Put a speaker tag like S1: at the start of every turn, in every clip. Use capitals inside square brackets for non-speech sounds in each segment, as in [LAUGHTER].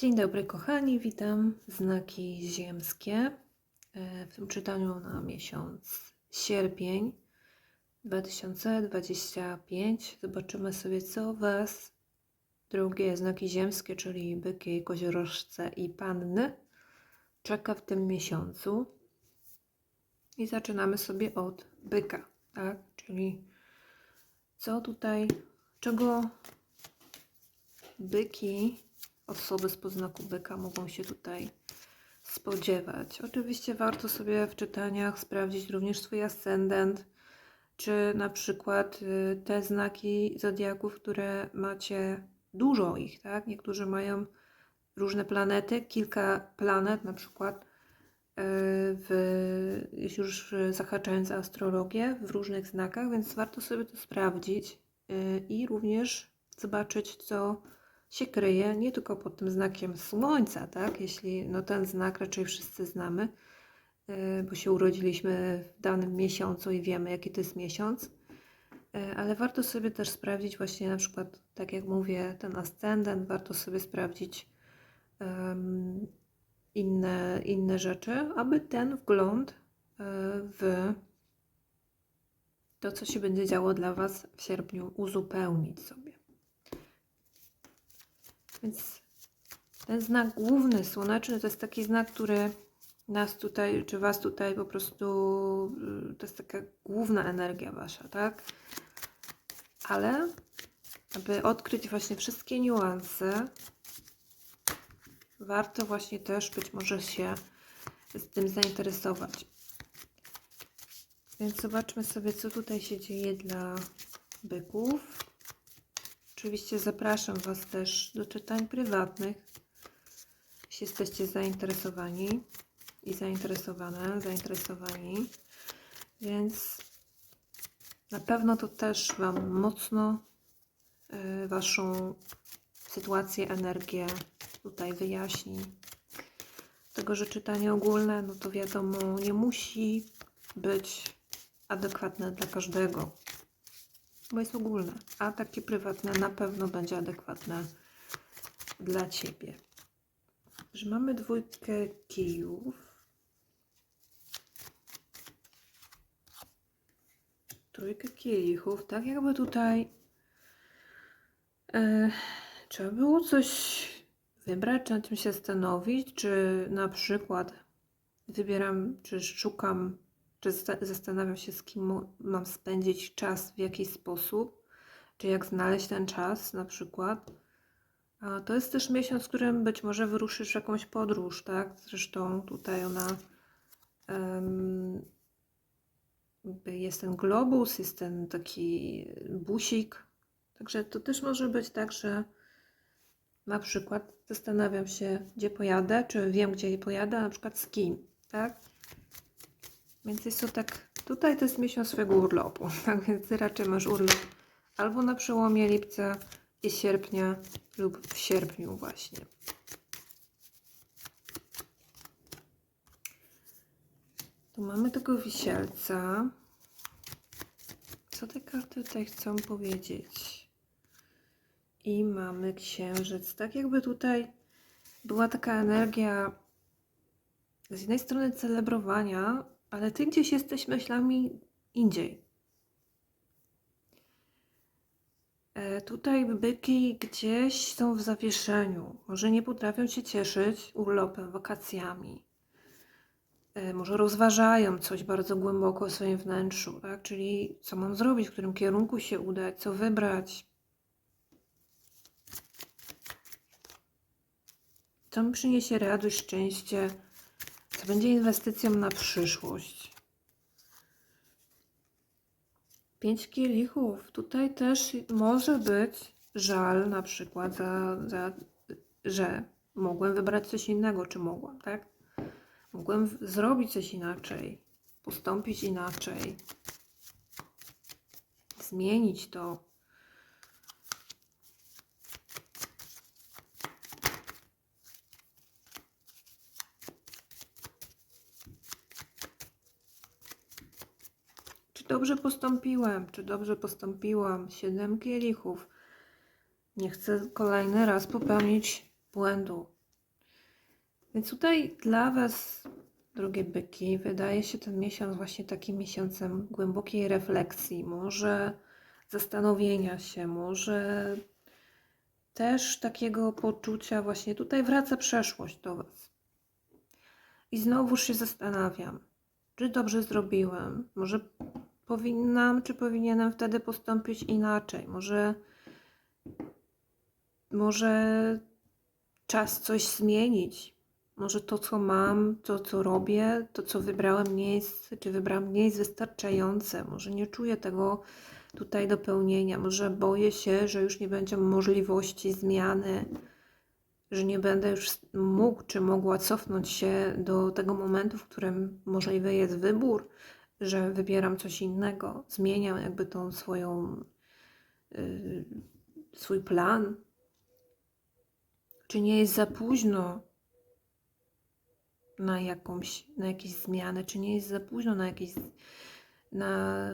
S1: Dzień dobry kochani, witam znaki ziemskie e, w tym czytaniu na miesiąc sierpień 2025. Zobaczymy sobie co Was, drogie znaki ziemskie, czyli byki, koziorożce i panny, czeka w tym miesiącu. I zaczynamy sobie od byka, tak? Czyli co tutaj, czego byki osoby z podznaku byka mogą się tutaj spodziewać. Oczywiście warto sobie w czytaniach sprawdzić również swój ascendent, czy na przykład y, te znaki zodiaków, które macie dużo ich, tak? Niektórzy mają różne planety, kilka planet na przykład y, w, już zahaczając za astrologię w różnych znakach, więc warto sobie to sprawdzić y, i również zobaczyć, co się kryje nie tylko pod tym znakiem słońca, tak? Jeśli no ten znak raczej wszyscy znamy, yy, bo się urodziliśmy w danym miesiącu i wiemy, jaki to jest miesiąc. Yy, Ale warto sobie też sprawdzić właśnie na przykład, tak jak mówię, ten ascendent, warto sobie sprawdzić inne, inne rzeczy, aby ten wgląd yy, w to, co się będzie działo dla Was w sierpniu, uzupełnić sobie. Więc ten znak główny, słoneczny, to jest taki znak, który nas tutaj, czy Was tutaj po prostu, y, to jest taka główna energia Wasza, tak? Ale, aby odkryć właśnie wszystkie niuanse, warto właśnie też być może się z tym zainteresować. Więc zobaczmy sobie, co tutaj się dzieje dla byków. Oczywiście zapraszam Was też do czytań prywatnych, jeśli jesteście zainteresowani i zainteresowane, zainteresowani. Więc na pewno to też Wam mocno y, Waszą sytuację, energię tutaj wyjaśni. Tego, że czytanie ogólne, no to wiadomo, nie musi być adekwatne dla każdego bo jest ogólne, a takie prywatne na pewno będzie adekwatne dla Ciebie. Że mamy dwójkę kijów. Trójkę kielichów, tak jakby tutaj e, trzeba było coś wybrać, nad czym się zastanowić, czy na przykład wybieram, czy szukam czy zastanawiam się, z kim mam spędzić czas w jakiś sposób, czy jak znaleźć ten czas na przykład. To jest też miesiąc, w którym być może wyruszysz w jakąś podróż, tak? Zresztą tutaj ona um, jest ten globus, jest ten taki busik. Także to też może być tak, że na przykład zastanawiam się, gdzie pojadę, czy wiem, gdzie pojadę, na przykład z kim, tak? Więc jest to tak, tutaj to jest miesiąc swojego urlopu, [LAUGHS] tak więc ty raczej masz urlop albo na przełomie lipca i sierpnia lub w sierpniu właśnie. Tu mamy tego wisielca. Co te karty tutaj chcą powiedzieć? I mamy księżyc. Tak jakby tutaj była taka energia z jednej strony celebrowania, ale ty gdzieś jesteś myślami indziej. E, tutaj byki gdzieś są w zawieszeniu. Może nie potrafią się cieszyć urlopem, wakacjami. E, może rozważają coś bardzo głęboko w swoim wnętrzu, tak? Czyli co mam zrobić, w którym kierunku się udać, co wybrać. Co mi przyniesie radość, szczęście, co będzie inwestycją na przyszłość. Pięć kielichów. Tutaj też może być żal na przykład za, za że mogłem wybrać coś innego, czy mogłam, tak? Mogłem zrobić coś inaczej, postąpić inaczej, zmienić to. Dobrze postąpiłem, czy dobrze postąpiłam. Siedem kielichów. Nie chcę kolejny raz popełnić błędu. Więc tutaj dla Was, drogie byki, wydaje się ten miesiąc właśnie takim miesiącem głębokiej refleksji, może zastanowienia się, może też takiego poczucia, właśnie tutaj wraca przeszłość do Was. I znowuż się zastanawiam, czy dobrze zrobiłem, może powinnam, czy powinienem wtedy postąpić inaczej, może, może czas coś zmienić. Może to, co mam, to, co robię, to, co wybrałem, nie jest, czy wybrałam, nie jest wystarczające. Może nie czuję tego tutaj dopełnienia. Może boję się, że już nie będzie możliwości zmiany, że nie będę już mógł czy mogła cofnąć się do tego momentu, w którym możliwy jest wybór, że wybieram coś innego, zmieniam jakby tą swoją, yy, swój plan. Czy nie jest za późno na jakąś, na jakieś zmiany, czy nie jest za późno na jakieś, na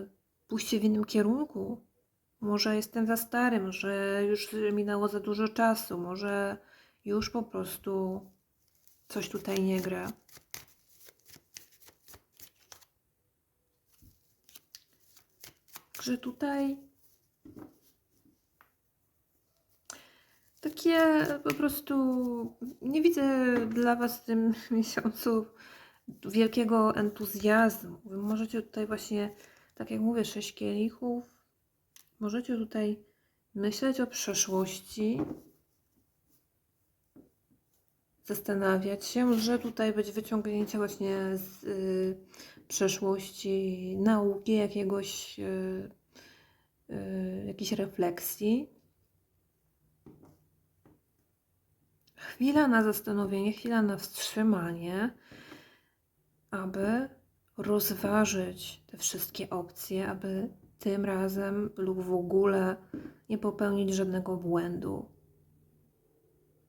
S1: pójście w innym kierunku. Może jestem za stary, może już minęło za dużo czasu, może już po prostu coś tutaj nie gra. Że tutaj takie po prostu nie widzę dla Was w tym [LAUGHS] miesiącu wielkiego entuzjazmu. Wy możecie tutaj właśnie, tak jak mówię, sześć kielichów, możecie tutaj myśleć o przeszłości, zastanawiać się, może tutaj być wyciągnięcie właśnie z y, przeszłości, nauki, jakiegoś, y, y, jakiejś refleksji. Chwila na zastanowienie, chwila na wstrzymanie, aby rozważyć te wszystkie opcje, aby tym razem lub w ogóle nie popełnić żadnego błędu.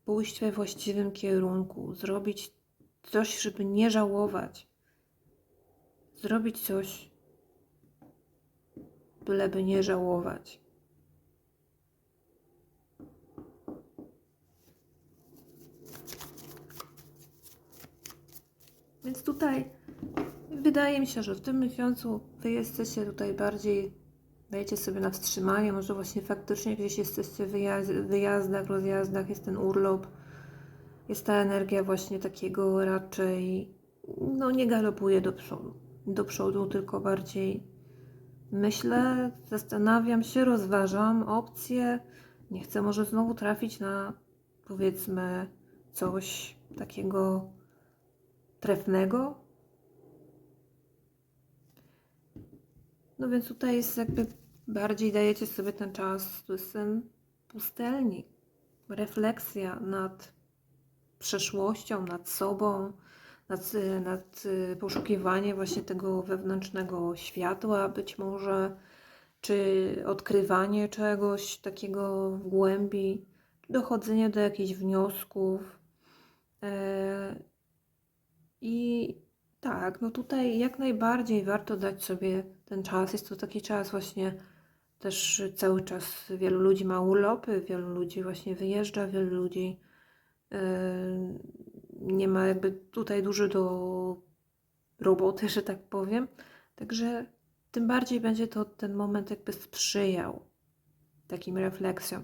S1: Pójść we właściwym kierunku, zrobić coś, żeby nie żałować. Zrobić coś, byleby nie żałować. Więc tutaj wydaje mi się, że w tym miesiącu Wy jesteście tutaj bardziej, dajecie sobie na wstrzymanie, może właśnie faktycznie gdzieś jesteście w wyjaz- wyjazdach, rozjazdach, jest ten urlop, jest ta energia właśnie takiego raczej, no nie galopuje do przodu, do przodu, tylko bardziej myślę, zastanawiam się, rozważam opcje, nie chcę może znowu trafić na powiedzmy coś takiego trefnego. No więc tutaj jest jakby bardziej dajecie sobie ten czas, to jest ten pustelnik, refleksja nad przeszłością, nad sobą, nad, nad poszukiwaniem właśnie tego wewnętrznego światła, być może, czy odkrywanie czegoś takiego w głębi, dochodzenie do jakichś wniosków. E, I tak, no tutaj jak najbardziej warto dać sobie ten czas. Jest to taki czas właśnie też cały czas wielu ludzi ma urlopy, wielu ludzi właśnie wyjeżdża, wielu ludzi yy, nie ma jakby tutaj dużo do roboty, że tak powiem. Także tym bardziej będzie to ten moment jakby sprzyjał takim refleksjom.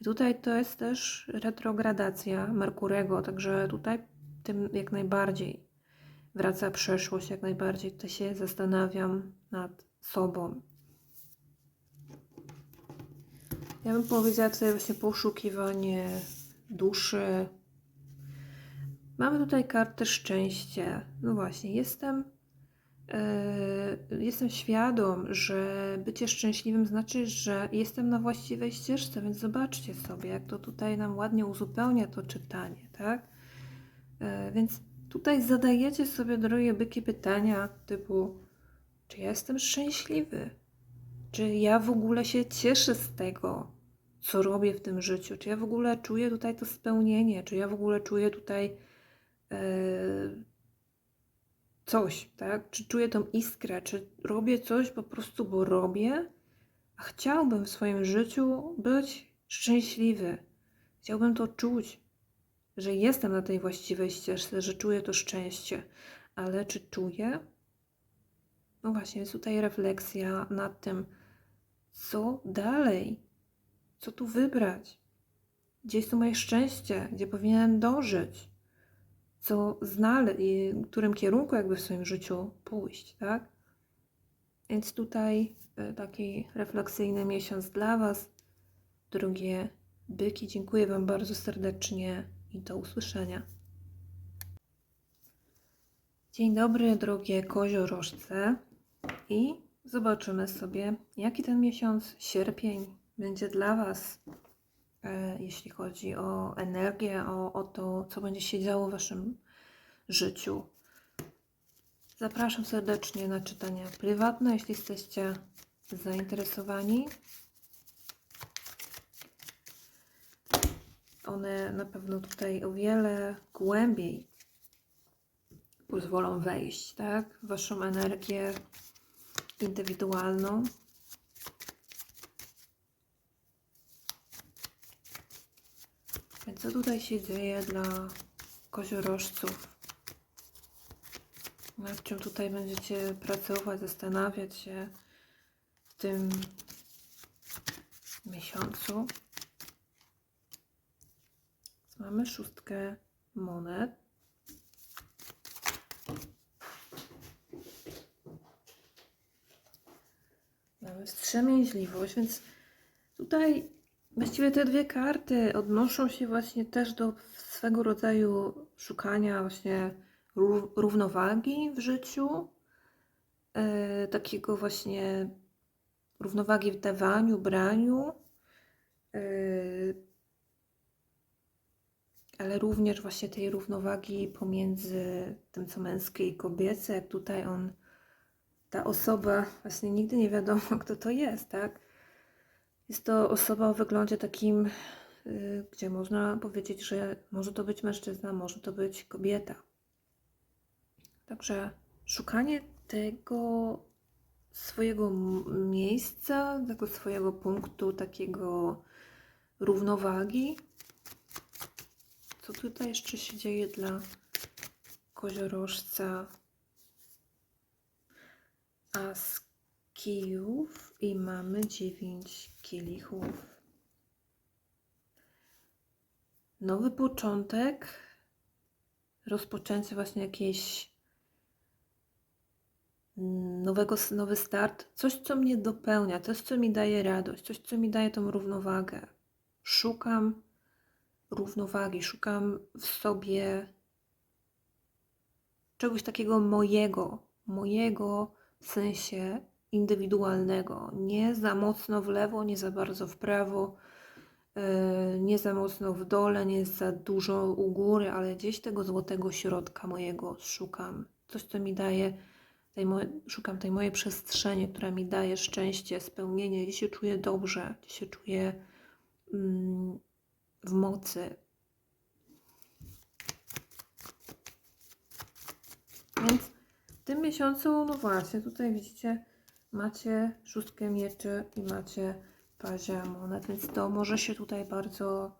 S1: I tutaj to jest też retrogradacja Merkurego, także tutaj tym jak najbardziej wraca przeszłość, jak najbardziej to się zastanawiam nad sobą. Ja bym powiedziała tutaj właśnie poszukiwanie duszy. Mamy tutaj kartę szczęście. No właśnie, jestem, yy, jestem świadom, że bycie szczęśliwym znaczy, że jestem na właściwej ścieżce, więc zobaczcie sobie, jak to tutaj nam ładnie uzupełnia to czytanie, tak? Yy, więc Tutaj zadajecie sobie, drogie byki, pytania typu: czy ja jestem szczęśliwy? Czy ja w ogóle się cieszę z tego, co robię w tym życiu? Czy ja w ogóle czuję tutaj to spełnienie? Czy ja w ogóle czuję tutaj coś, tak? Czy czuję tą iskrę? Czy robię coś po prostu, bo robię? A chciałbym w swoim życiu być szczęśliwy. Chciałbym to czuć. że jestem na tej właściwej ścieżce, że czuję to szczęście, ale czy czuję? No właśnie, jest tutaj refleksja nad tym, co dalej, co tu wybrać, gdzie jest to moje szczęście, gdzie powinienem dążyć, co znaleźć, i w którym kierunku jakby w swoim życiu pójść, tak? Więc tutaj e, taki refleksyjny miesiąc dla Was. Drugie byki, dziękuję Wam bardzo serdecznie i do usłyszenia. Dzień dobry, drogie koziorożce. I zobaczymy sobie, jaki ten miesiąc, sierpień, będzie dla Was, jeśli chodzi o energię, o, o to, co będzie się działo w Waszym życiu. Zapraszam serdecznie na czytania prywatne, jeśli jesteście zainteresowani. One na pewno tutaj o wiele głębiej pozwolą wejść, tak? W Waszą energię indywidualną. Co tutaj się dzieje dla koziorożców? Nad czym tutaj będziecie pracować, zastanawiać się w tym miesiącu? Mamy szóstkę monet. Mamy wstrzemięźliwość, więc tutaj właściwie te dwie karty odnoszą się właśnie też do swego rodzaju szukania właśnie ró- równowagi w życiu, e, takiego właśnie równowagi w dawaniu, braniu, e, ale również właśnie tej równowagi pomiędzy tym, co męskie i kobiece, jak tutaj on, ta osoba, właśnie nigdy nie wiadomo, [LAUGHS] kto to jest, tak? Jest to osoba o wyglądzie takim, y, gdzie można powiedzieć, że może to być mężczyzna, może to być kobieta. Także szukanie tego swojego miejsca, tego swojego punktu, takiego równowagi. Co tutaj jeszcze się dzieje dla koziorożca? As kijów i mamy dziewięć kielichów. Nowy początek, rozpoczęcie właśnie jakiejś nowego, nowy start, coś, co mnie dopełnia, coś, co mi daje radość, coś, co mi daje tą równowagę. Szukam równowagi, szukam w sobie czegoś takiego mojego, mojego w sensie indywidualnego. Nie za mocno w lewo, nie za bardzo w prawo, yy, nie za mocno w dole, nie za dużo u góry, ale gdzieś tego złotego środka mojego szukam. Coś, co mi daje, tej moje, szukam tej mojej przestrzeni, która mi daje szczęście, spełnienie, gdzie się czuję dobrze, gdzie się czuję mm, w mocy. Więc w tym miesiącu, no właśnie, tutaj widzicie, macie szóstkę mieczy i macie pazia monet, więc to może się tutaj bardzo,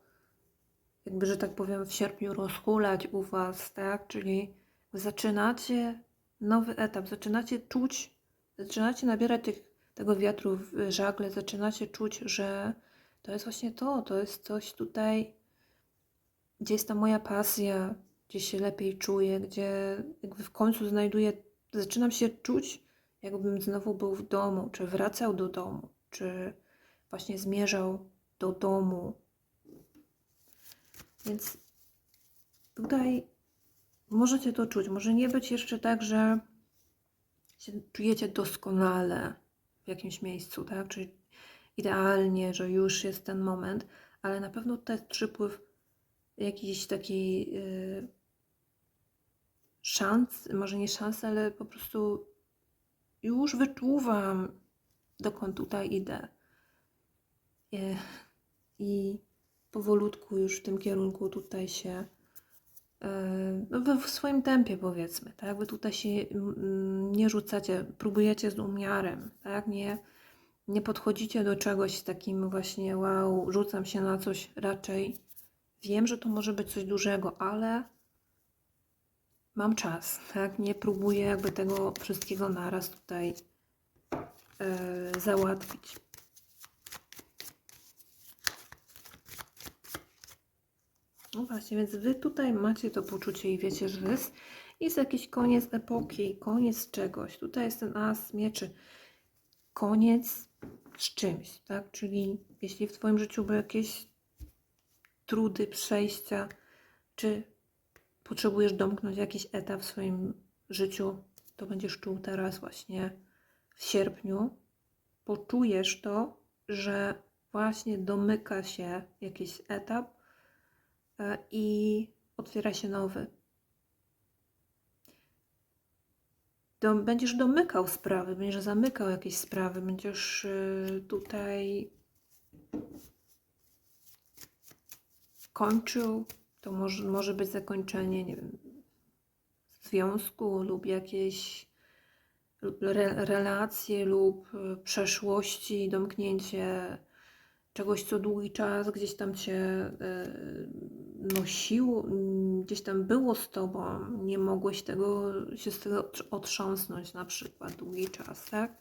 S1: jakby, że tak powiem, w sierpniu rozhulać u Was, tak? Czyli zaczynacie nowy etap, zaczynacie czuć, zaczynacie nabierać tych, tego wiatru w żagle, zaczynacie czuć, że to jest właśnie to, to jest coś tutaj, gdzie jest ta moja pasja, gdzie się lepiej czuję, gdzie jakby w końcu znajduję, zaczynam się czuć, jakbym znowu był w domu, czy wracał do domu, czy właśnie zmierzał do domu. Więc tutaj możecie to czuć. Może nie być jeszcze tak, że się czujecie doskonale w jakimś miejscu, tak? Czyli idealnie, że już jest ten moment, ale na pewno jest przypływ jakiejś takiej yy, szans, może nie szans, ale po prostu już wyczuwam, dokąd tutaj idę. Yy, I powolutku już w tym kierunku tutaj się yy, no, w swoim tempie powiedzmy, tak? Wy tutaj się nie rzucacie, próbujecie z umiarem, tak? Nie, nie podchodzicie do czegoś takim właśnie wow, rzucam się na coś raczej wiem, że to może być coś dużego, ale mam czas, tak? Nie próbuję jakby tego wszystkiego naraz tutaj e, załatwić. No właśnie, więc wy tutaj macie to poczucie i wiecie, że jest, jest jakiś koniec epoki, koniec czegoś. Tutaj jest ten as mieczy. Koniec z czymś, tak? Czyli jeśli w Twoim życiu były jakieś trudy, przejścia, czy potrzebujesz domknąć jakiś etap w swoim życiu, to będziesz czuł teraz właśnie w sierpniu. Poczujesz to, że właśnie domyka się jakiś etap e, i otwiera się nowy. Będziesz domykał sprawy, będziesz zamykał jakieś sprawy, będziesz y, tutaj kończył. To może, może być zakończenie, nie wiem, związku lub jakieś re, relacje lub y, przeszłości, domknięcie czegoś, co długi czas gdzieś tam cię y, nosiło, mm, gdzieś tam było z tobą, nie mogłeś tego, się z tego otrz- otrząsnąć na przykład długi czas, tak?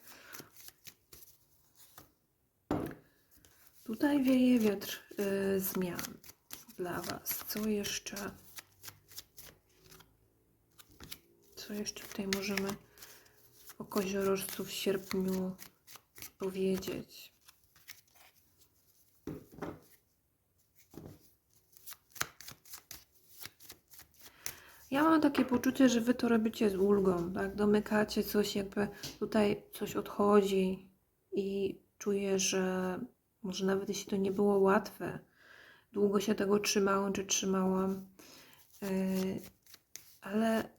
S1: Tutaj wieje wiatr y, zmian dla Was. Co jeszcze? Co jeszcze tutaj możemy o koziorożcu w sierpniu powiedzieć? Ja mam takie poczucie, że wy to robicie z ulgą, tak? Domykacie coś, jakby tutaj coś odchodzi i czuję, że może nawet jeśli to nie było łatwe, długo się tego trzymałam czy trzymałam, yy, ale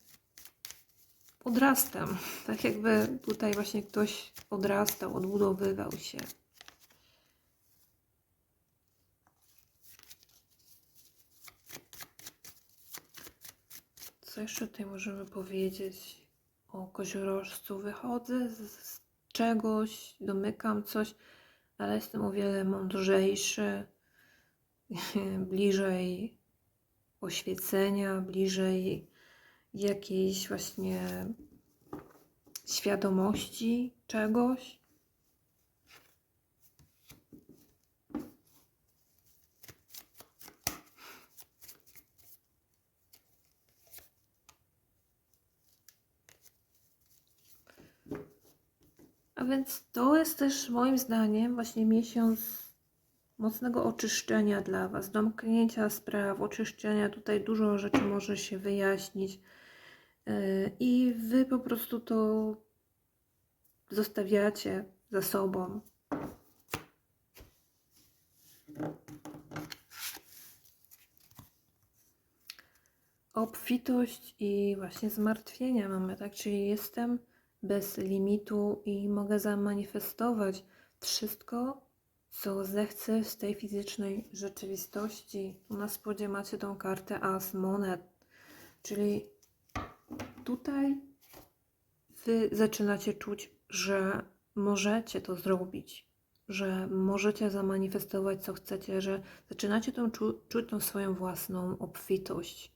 S1: odrastam. [LAUGHS] Tak jakby tutaj właśnie ktoś odrastał, odbudowywał się. Co jeszcze tutaj możemy powiedzieć o koziorożcu? Wychodzę z czegoś, domykam coś, ale jestem o wiele mądrzejszy, [LAUGHS] bliżej oświecenia, bliżej jakiejś właśnie świadomości czegoś. A więc to jest też moim zdaniem właśnie miesiąc mocnego oczyszczenia dla Was, domknięcia spraw, oczyszczenia. Tutaj dużo rzeczy może się wyjaśnić yy, i Wy po prostu to zostawiacie za sobą. Obfitość i właśnie zmartwienia mamy, tak? Czyli jestem bez limitu i mogę zamanifestować wszystko, co zechcę z tej fizycznej rzeczywistości. Na spodzie macie tą kartę As Monet, czyli tutaj Wy zaczynacie czuć, że możecie to zrobić, że możecie zamanifestować, co chcecie, że zaczynacie tą, czu, czuć tą swoją własną obfitość,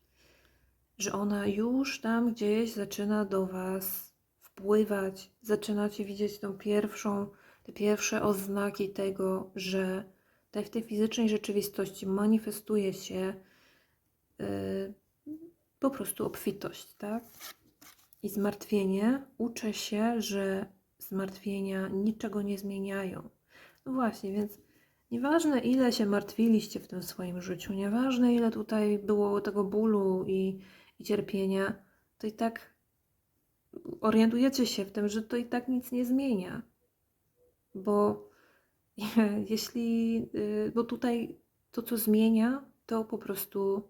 S1: że ona już tam gdzieś zaczyna do Was wpływać, zaczynacie widzieć tą pierwszą, te pierwsze oznaki tego, że tutaj w tej fizycznej rzeczywistości manifestuje się yy, po prostu obfitość, tak? I zmartwienie uczę się, że zmartwienia niczego nie zmieniają. No właśnie, więc nieważne ile się martwiliście w tym swoim życiu, nieważne ile tutaj było tego bólu i, i cierpienia, to i tak orientujecie się w tym, że to i tak nic nie zmienia. Bo [LAUGHS] jeśli, y, bo tutaj to, co zmienia, to po prostu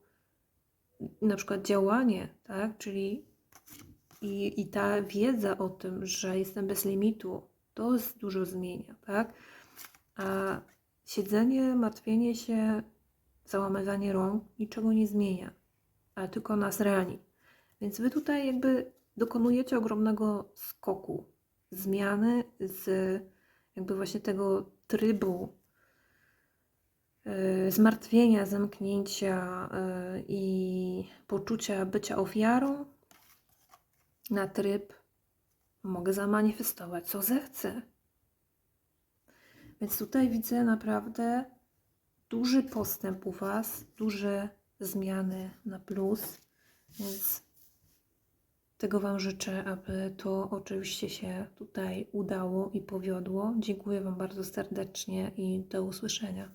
S1: na przykład działanie, tak? Czyli i, i ta wiedza o tym, że jestem bez limitu, to dużo zmienia, tak? A siedzenie, martwienie się, załamywanie rąk niczego nie zmienia, ale tylko nas rani. Więc wy tutaj jakby dokonujecie ogromnego skoku, zmiany z jakby właśnie tego trybu y, zmartwienia, zamknięcia y, i poczucia bycia ofiarą na tryb mogę zamanifestować, co zechcę. Więc tutaj widzę naprawdę duży postęp u Was, duże zmiany na plus, więc tego Wam życzę, aby to oczywiście się tutaj udało i powiodło. Dziękuję Wam bardzo serdecznie i do usłyszenia.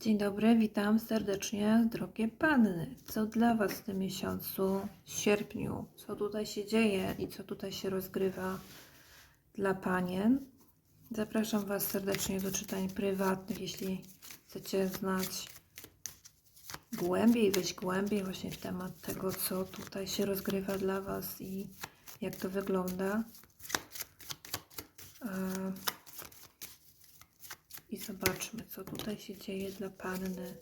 S1: Dzień dobry, witam serdecznie, drogie panny. Co dla Was w tym miesiącu, sierpniu? Co tutaj się dzieje i co tutaj się rozgrywa dla panien? Zapraszam Was serdecznie do czytań prywatnych, jeśli chcecie znać głębiej, wejść głębiej właśnie w temat tego, co tutaj się rozgrywa dla Was i jak to wygląda. E, I zobaczmy, co tutaj się dzieje dla Panny.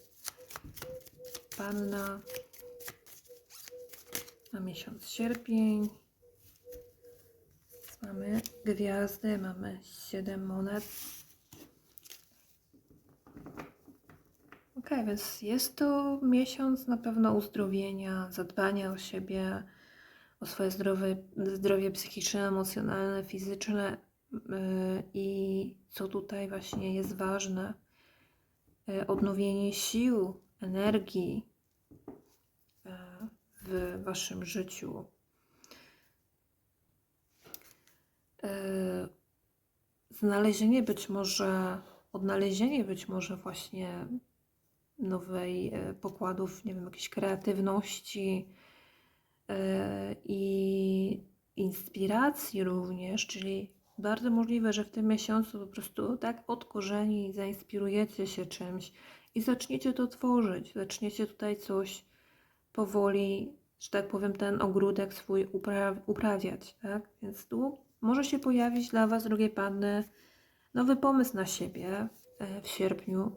S1: Panna na miesiąc sierpień. Mamy gwiazdy, mamy siedem monet. Ok, więc jest to miesiąc na pewno uzdrowienia, zadbania o siebie, o swoje zdrowie, zdrowie psychiczne, emocjonalne, fizyczne yy, i co tutaj właśnie jest ważne, yy, odnowienie sił, energii yy, w Waszym życiu. Znalezienie być może, odnalezienie być może właśnie nowej e, pokładów, nie wiem, jakiejś kreatywności e, i inspiracji również, czyli bardzo możliwe, że w tym miesiącu po prostu tak od korzeni zainspirujecie się czymś i zaczniecie to tworzyć, zaczniecie tutaj coś powoli, że tak powiem, ten ogródek swój upra uprawiać, tak? Więc tu może się pojawić dla Was, drogie panny, nowy pomysł na siebie e, w sierpniu,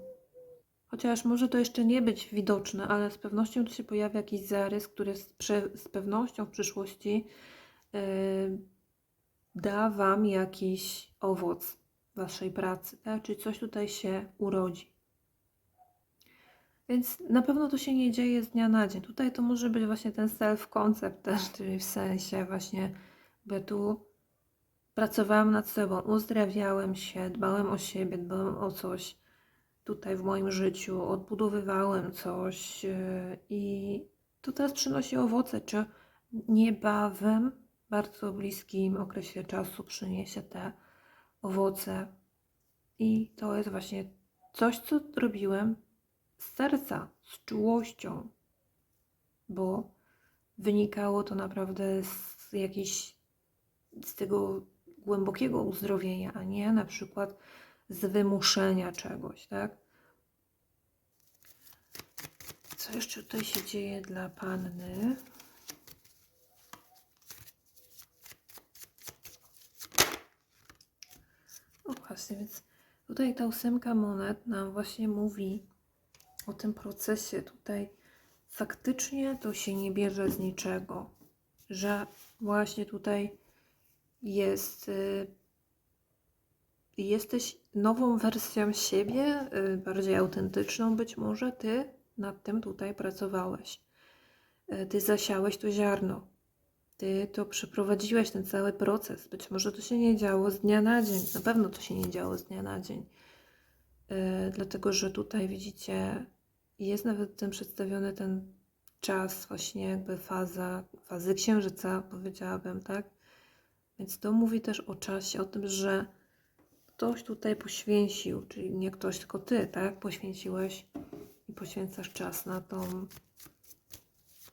S1: Chociaż może to jeszcze nie być widoczne, ale z pewnością tu się pojawia jakiś zarys, który z, prze, z pewnością w przyszłości yy, da Wam jakiś owoc Waszej pracy, tak? Czyli coś tutaj się urodzi. Więc na pewno to się nie dzieje z dnia na dzień. Tutaj to może być właśnie ten self-concept też, czyli w sensie właśnie, by tu pracowałam nad sobą, uzdrawiałem się, dbałem o siebie, dbałem o coś, tutaj w moim życiu, odbudowywałem coś e, i to teraz przynosi owoce, czy niebawem, bardzo bliskim okresie czasu przyniesie te owoce. I to jest właśnie coś, co robiłem z serca, z czułością, bo wynikało to naprawdę z jakiejś, z tego głębokiego uzdrowienia, a nie na przykład z wymuszenia czegoś, tak? Co jeszcze tutaj się dzieje dla panny? O właśnie, więc tutaj ta ósemka monet nam właśnie mówi o tym procesie. Tutaj faktycznie to się nie bierze z niczego, że właśnie tutaj jest y, jesteś nową wersją siebie, y, bardziej autentyczną być może, ty nad tym tutaj pracowałeś. Y, ty zasiałeś to ziarno. Ty to przeprowadziłeś, ten cały proces. Być może to się nie działo z dnia na dzień. Na pewno to się nie działo z dnia na dzień. Yy, dlatego, że tutaj widzicie, jest nawet ten przedstawiony ten czas, właśnie jakby faza, fazy księżyca, powiedziałabym, tak? Więc to mówi też o czasie, o tym, że ktoś tutaj poświęcił, czyli nie ktoś, tylko ty, tak? Poświęciłeś i poświęcasz czas na tą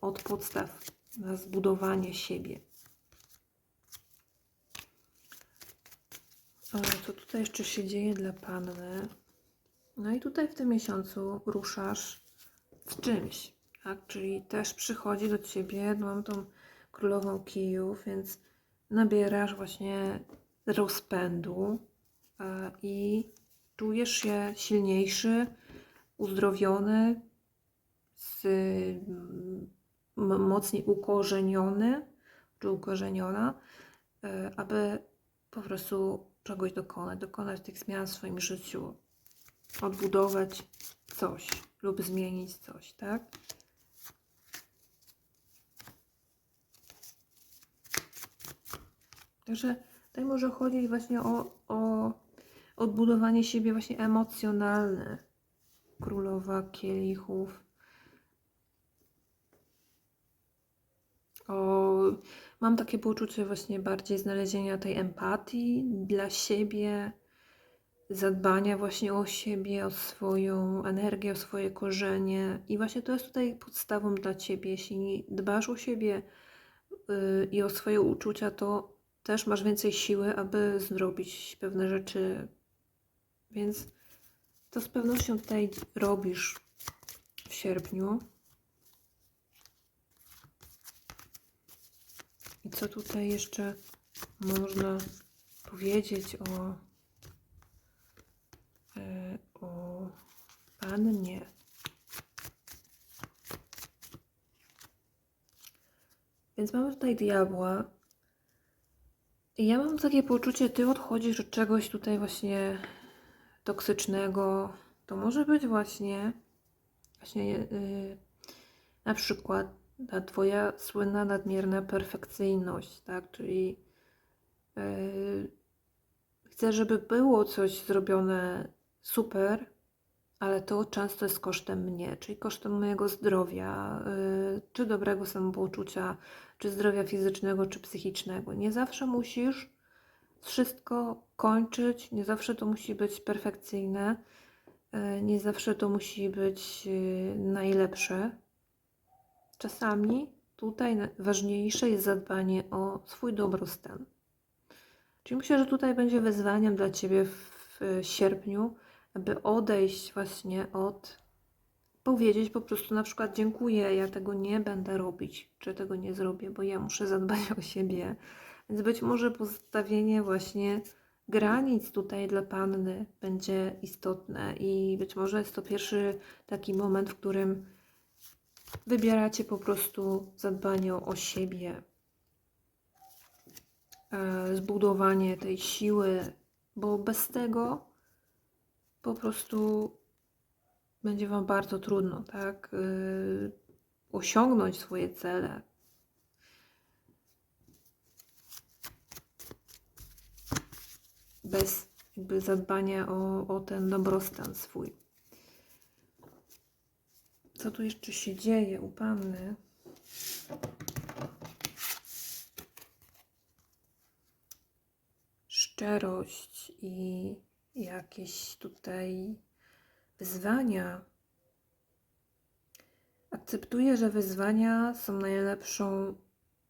S1: od podstaw, na zbudowanie siebie. Co tutaj jeszcze się dzieje dla Panny? No i tutaj w tym miesiącu ruszasz z czymś, tak? Czyli też przychodzi do Ciebie, no mam tą królową kijów, więc nabierasz właśnie rozpędu, i czujesz się silniejszy, uzdrowiony, z, mocniej ukorzeniony czy ukorzeniona, e, aby po prostu czegoś dokonać, dokonać tych zmian w swoim życiu. odbudować coś lub zmienić coś, tak? Także tutaj może chodzić właśnie o, o odbudowanie siebie właśnie emocjonalne. Królowa kielichów. O, mam takie poczucie właśnie bardziej znalezienia tej empatii dla siebie, zadbania właśnie o siebie, o swoją energię, o swoje korzenie. I właśnie to jest tutaj podstawą dla ciebie. Jeśli dbasz o siebie yy, i o swoje uczucia, to też masz więcej siły, aby zrobić pewne rzeczy. Więc to z pewnością tutaj robisz w sierpniu. I co tutaj jeszcze można powiedzieć o, e, o pannie? Więc mamy tutaj diabła. I ja mam takie poczucie, ty odchodzisz od czegoś tutaj właśnie toksycznego. To może być właśnie, właśnie yy, na przykład ta twoja słynna nadmierna perfekcyjność, tak? Czyli yy, chcę, żeby było coś zrobione super, ale to często jest kosztem mnie, czyli kosztem mojego zdrowia, yy, czy dobrego samopoczucia, czy zdrowia fizycznego, czy psychicznego. Nie zawsze musisz wszystko kończyć, nie zawsze to musi być perfekcyjne, yy, nie zawsze to musi być yy, najlepsze. Czasami tutaj ważniejsze jest zadbanie o swój dobrostan. Czyli myślę, że tutaj będzie wyzwaniem dla Ciebie w sierpniu, aby odejść właśnie od powiedzieć po prostu na przykład dziękuję, ja tego nie będę robić, czy tego nie zrobię, bo ja muszę zadbać o siebie. Więc być może postawienie właśnie granic tutaj dla panny będzie istotne i być może jest to pierwszy taki moment, w którym wybieracie po prostu zadbanie o siebie, e, zbudowanie tej siły, bo bez tego po prostu będzie Wam bardzo trudno, tak? Yy, osiągnąć swoje cele. Bez jakby zadbania o, o ten dobrostan swój. Co tu jeszcze się dzieje u Panny? Szczerość i jakieś tutaj wyzwania. Akceptuję, że wyzwania są najlepszą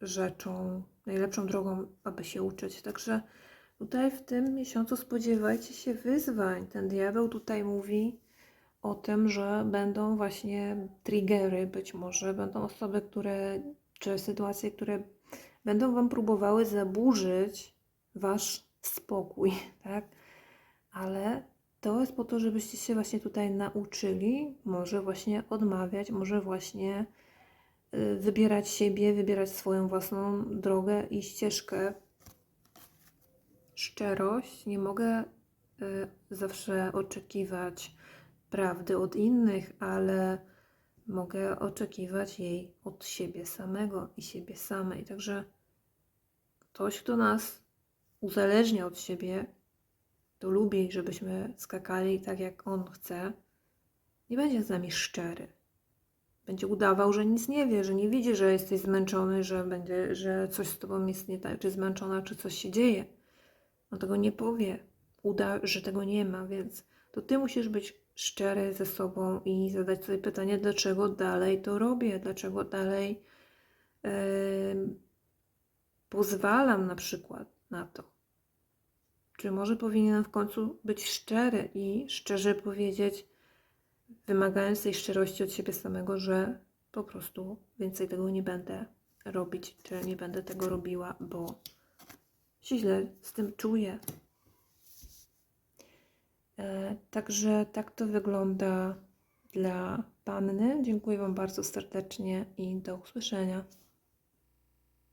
S1: rzeczą, najlepszą drogą, aby się uczyć. Także tutaj w tym miesiącu spodziewajcie się wyzwań. Ten diabeł tutaj mówi o tym, że będą właśnie triggery, być może będą osoby, które, czy sytuacje, które będą Wam próbowały zaburzyć Wasz spokój, [LAUGHS] tak? Ale to jest po to, żebyście się właśnie tutaj nauczyli, może właśnie odmawiać, może właśnie y, wybierać siebie, wybierać swoją własną drogę i ścieżkę. Szczerość. Nie mogę y, zawsze oczekiwać prawdy od innych, ale mogę oczekiwać jej od siebie samego i siebie samej. Także ktoś, kto nas uzależnia od siebie, to lubi, żebyśmy skakali tak, jak on chce, nie będzie z nami szczery. Będzie udawał, że nic nie wie, że nie widzi, że jesteś zmęczony, że, będzie, że coś z tobą jest nie tak, czy zmęczona, czy coś się dzieje. On tego nie powie. Uda, że tego nie ma, więc to ty musisz być szczery ze sobą i zadać sobie pytanie, dlaczego dalej to robię, dlaczego dalej yy, pozwalam na przykład na to. Czy może powinienem w końcu być szczery i szczerze powiedzieć, wymagając tej szczerości od siebie samego, że po prostu więcej tego nie będę robić, czy nie będę tego robiła, bo się źle z tym czuję. E, także tak to wygląda dla Panny. Dziękuję Wam bardzo serdecznie i do usłyszenia.